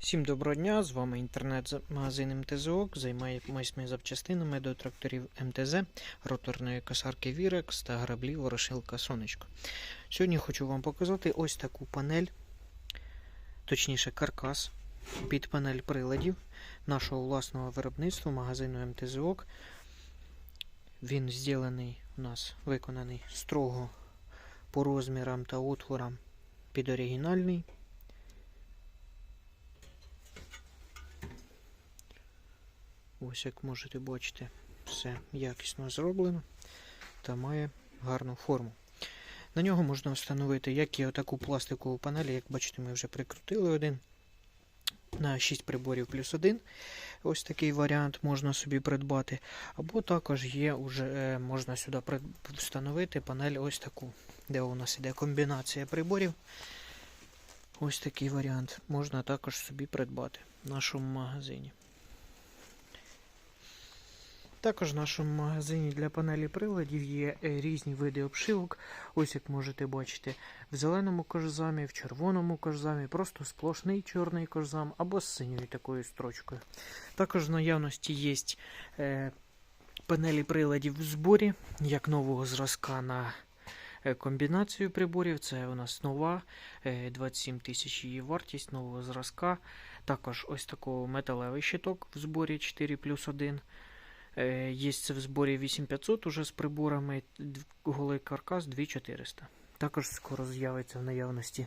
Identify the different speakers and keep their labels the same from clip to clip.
Speaker 1: Всім доброго дня! З вами інтернет-магазин МТЗОК. Займаємось ми запчастинами до тракторів МТЗ, роторної косарки Вірекс та граблі Ворошилка Сонечко. Сьогодні хочу вам показати ось таку панель, точніше каркас під панель приладів нашого власного виробництва магазину МТЗОК. Він зроблений у нас виконаний строго по розмірам та отворам під оригінальний. Ось як можете бачити, все якісно зроблено та має гарну форму. На нього можна встановити як і отаку пластикову панель, як бачите, ми вже прикрутили один на 6 приборів плюс один. Ось такий варіант можна собі придбати. Або також є, уже, можна сюди встановити панель ось таку, де у нас іде комбінація приборів. Ось такий варіант можна також собі придбати в нашому магазині. Також в нашому магазині для панелі приладів є е, різні види обшивок. Ось як можете бачити, в зеленому кожзамі, в червоному кожзамі, просто сплошний чорний кожзам або з синьою такою строчкою. Також в наявності є е, панелі приладів в зборі, як нового зразка на е, комбінацію приборів. Це у нас нова, е, 27 тисяч її вартість нового зразка. Також ось такий металевий щиток в зборі 4 плюс 1. Е, Є це в зборі 8500 уже з приборами, голий каркас 2400. Також скоро з'явиться в наявності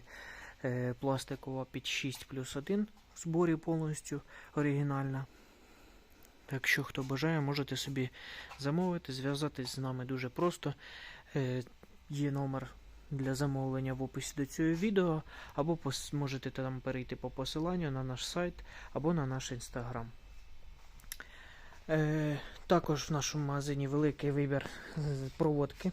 Speaker 1: е, пластикова під 6 плюс 1 в зборі повністю оригінальна. Якщо хто бажає, можете собі замовити, зв'язатись з нами дуже просто. Е, Є номер для замовлення в описі до цього відео, або можете там перейти по посиланню на наш сайт або на наш інстаграм. Також в нашому магазині великий вибір е, проводки.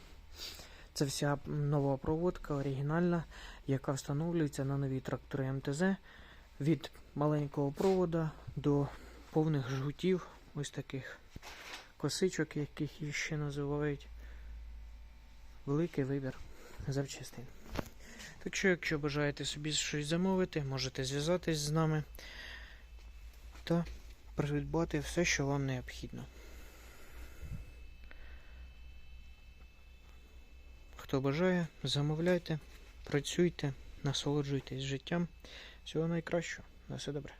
Speaker 1: Це вся нова проводка, оригінальна, яка встановлюється на нові трактори МТЗ від маленького провода до повних жгутів, ось таких косичок, яких їх ще називають. Великий вибір запчастин. Так що, якщо бажаєте собі щось замовити, можете зв'язатись з нами та придбати все, що вам необхідно. Хто бажає, замовляйте, працюйте, насолоджуйтесь життям. Всього найкращого. На все добре.